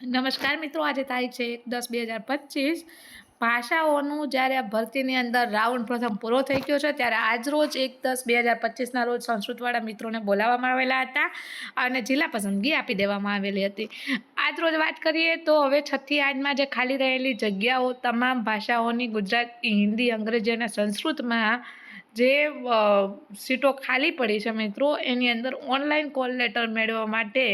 નમસ્કાર મિત્રો, આજે તારીખ છે એક દસ બે હજાર પચીસ. ભાષાઓનું જ્યારે આ ભરતીની અંદર રાઉન્ડ પ્રથમ પૂરો થઈ ગયો છે, ત્યારે આજરોજ એક દસ બે હજાર પચીસના રોજ સંસ્કૃતવાળા મિત્રોને બોલાવવામાં આવેલા હતા અને જિલ્લા પસંદગી આપી દેવામાં આવેલી હતી. આજરોજ વાત કરીએ તો હવે છઠ્ઠી આજમાં જે ખાલી રહેલી જગ્યાઓ, તમામ ભાષાઓની ગુજરાતી, હિન્દી, અંગ્રેજી અને સંસ્કૃતમાં જે સીટો ખાલી પડી છે મિત્રો, એની અંદર ઓનલાઈન કોલ લેટર મેળવવા માટે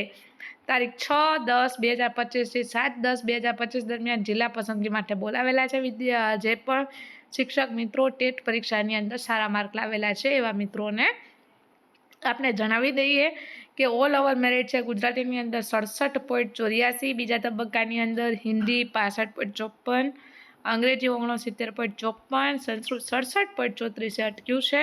તારીખ છ, દસ, બે હજાર પચીસથી સાત, દસ, બે હજાર પચીસ દરમિયાન જિલ્લા પસંદગી માટે બોલાવેલા છે વિદ્યા, જે પણ શિક્ષક મિત્રો ટેટ પરીક્ષાની અંદર સારા માર્ક લાવેલા છે એવા મિત્રોને આપને જણાવી દઈએ કે ઓલ ઓવર મેરિટ છે ગુજરાતીની અંદર સડસઠ પોઈન્ટ ચોર્યાસી, બીજા તબક્કાની અંદર હિન્દી પાસઠ પોઈન્ટ ચોપન, અંગ્રેજી ઓગણસિત્તેર પોઈન્ટ ચોપન, સંસ્કૃત સડસઠ પોઈન્ટ ચોત્રીસે અટક્યું છે.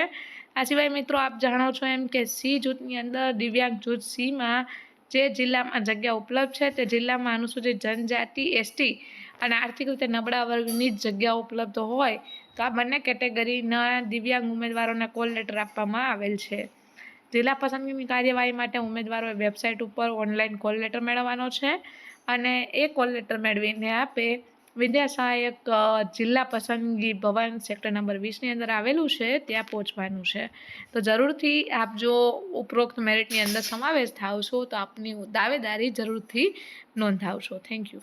આ સિવાય મિત્રો આપ જાણો છો એમ કે સી જૂથની અંદર દિવ્યાંગ જૂથ સીમાં જે જિલ્લામાં જગ્યા ઉપલબ્ધ છે તે જિલ્લામાં અનુસૂચિત જનજાતિ, એસટી અને આર્થિક રીતે નબળા વર્ગની જ જગ્યા ઉપલબ્ધ હોય તો આ બંને કેટેગરીના દિવ્યાંગ ઉમેદવારોને કોલ લેટર આપવામાં આવેલ છે. જિલ્લા પસંદગીની કાર્યવાહી માટે ઉમેદવારોએ વેબસાઇટ ઉપર ઓનલાઈન કોલ લેટર મેળવવાનો છે અને એ કોલ લેટર મેળવીને આપે વિદ્યા સહાયક જિલ્લા પસંદગી ભવન સેક્ટર નંબર વીસની અંદર આવેલું છે, ત્યાં પહોંચવાનું છે. તો જરૂરથી આપ જો ઉપરોક્ત મેરિટની અંદર સમાવેશ થાવ તો આપની દાવેદારી જરૂરથી નોંધાવશો. Thank you